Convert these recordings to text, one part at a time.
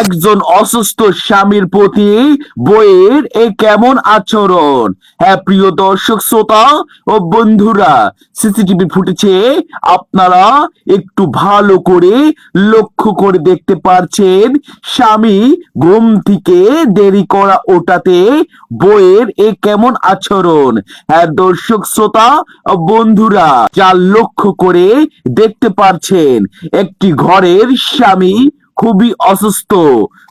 একজন অসুস্থ স্বামীর প্রতি বইয়ের এই কেমন আচরণ? হ্যাঁ প্রিয় দর্শক, শ্রোতা ও বন্ধুরা, সিসিটিভি ফুটেছে আপনারা একটু ভালো করে লক্ষ্য করে দেখতে পারছেন, স্বামী ঘুম থেকে দেরি করা ওটাতে বইয়ের এ কেমন আচরণ? হ্যাঁ দর্শক, শ্রোতা ও বন্ধুরা, যা লক্ষ্য করে দেখতে পারছেন, একটি ঘরের স্বামী খুবই অসুস্থ।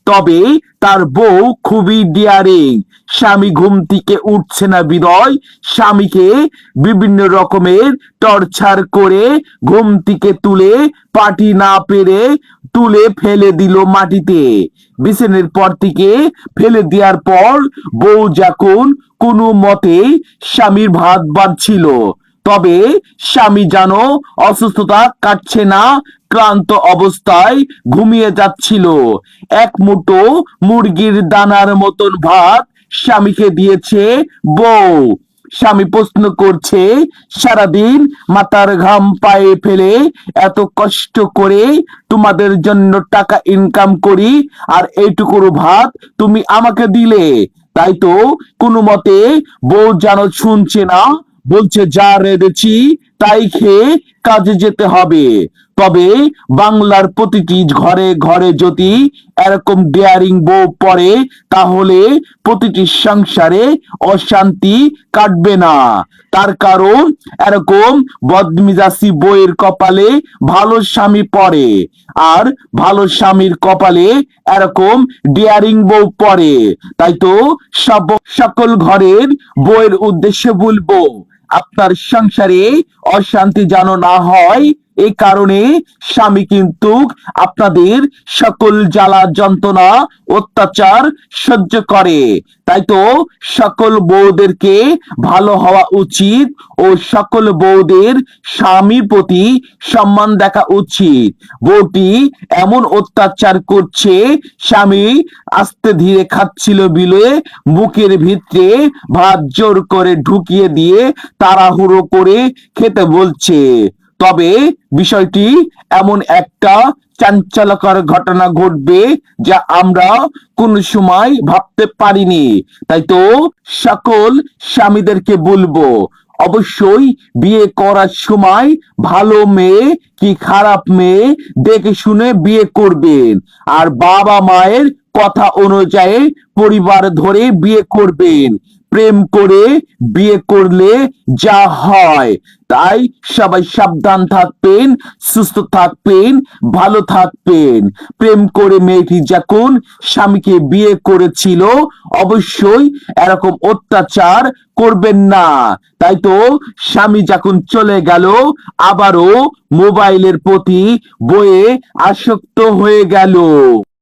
তবে তার বউ খুবই ডিয়ারিং স্বামী ঘুম থেকে উঠছে না বিদয় স্বামীকে বিভিন্ন রকমের টর্চার করে ঘুম থেকে তুলে পাটি না পেরে তুলে ফেলে দিল মাটিতে। বিছানের পর থেকে ফেলে দেওয়ার পর বউ যখন কোনো মতে স্বামীর ভাত বাঁধছিল তবে স্বামী যেন অসুস্থতা কাটছে না, ক্লান্ত অবস্থায় ঘুমিয়ে যাচ্ছিল। এক মুঠো মুরগির দানার মতন ভাত স্বামীকে দিয়েছে বউ। স্বামী প্রশ্ন করছে, সারাদিন মাথার ঘাম পায়ে ফেলে এত কষ্ট করে তোমাদের জন্য টাকা ইনকাম করি, আর এইটুকুর ভাত তুমি আমাকে দিলে? তাই তো কোনো মতে বউ যেন শুনছে না বলছে, যা রেঁধেছি, তাই খেয়ে কাজে যেতে হবে। তবে বাংলার প্রতিটি ঘরে ঘরে যদি এরকম ডেয়ারিং বউ পড়ে, তাহলে প্রতিটি সংসারে অশান্তি কাটবে না। তার কারণ, এরকম বদমিজাসি বইয়ের কপালে ভালো স্বামী পড়ে আর ভালো স্বামীর কপালে এরকম ডিয়ারিং বউ পড়ে। তাই তো সব, সকল ঘরের বইয়ের উদ্দেশ্যে বলব আপনার সংসারে অশান্তি যেন না হয় এই কারণে স্বামী কিন্তু আপনাদের সকল জ্বালা যন্ত্রণা, অত্যাচার সহ্য করে। তাই তো সকল বউদেরকে ভালো হওয়া উচিত ও সকল বউদের স্বামীর প্রতি সম্মান দেখা উচিত। বউটি এমন অত্যাচার করছে, স্বামী আস্তে ধীরে খাচ্ছিল বিলে মুখের ভিতরে ভাত জোর করে ঢুকিয়ে দিয়ে তাড়াহুড়ো করে খেতে বলছে। তবে বিষয়টি এমন একটা চাঞ্চল্যকর ঘটনা ঘটবে যা আমরা কোন সময় ভাবতে পারিনি। তাই তো সকল স্বামীদেরকে বলব, অবশ্যই বিয়ে করার সময় ভালো মেয়ে কি খারাপ মেয়ে দেখে শুনে বিয়ে করবেন। আর বাবা মায়ের কথা অনুযায়ী পরিবার ধরে বিয়ে করবেন। প্রেম করে বিয়ে করলে যা হয়। তাই সবাই সাবধান থাকবেন, সুস্থ থাকবেন, ভালো থাকবেন। প্রেম করে মেয়েটি যখন স্বামীকে বিয়ে করেছিল, অবশ্যই এরকম অত্যাচার করবেন না। তাই তো স্বামী যখন চলে গেল, আবারও মোবাইলের প্রতি বয়ে আসক্ত হয়ে গেল।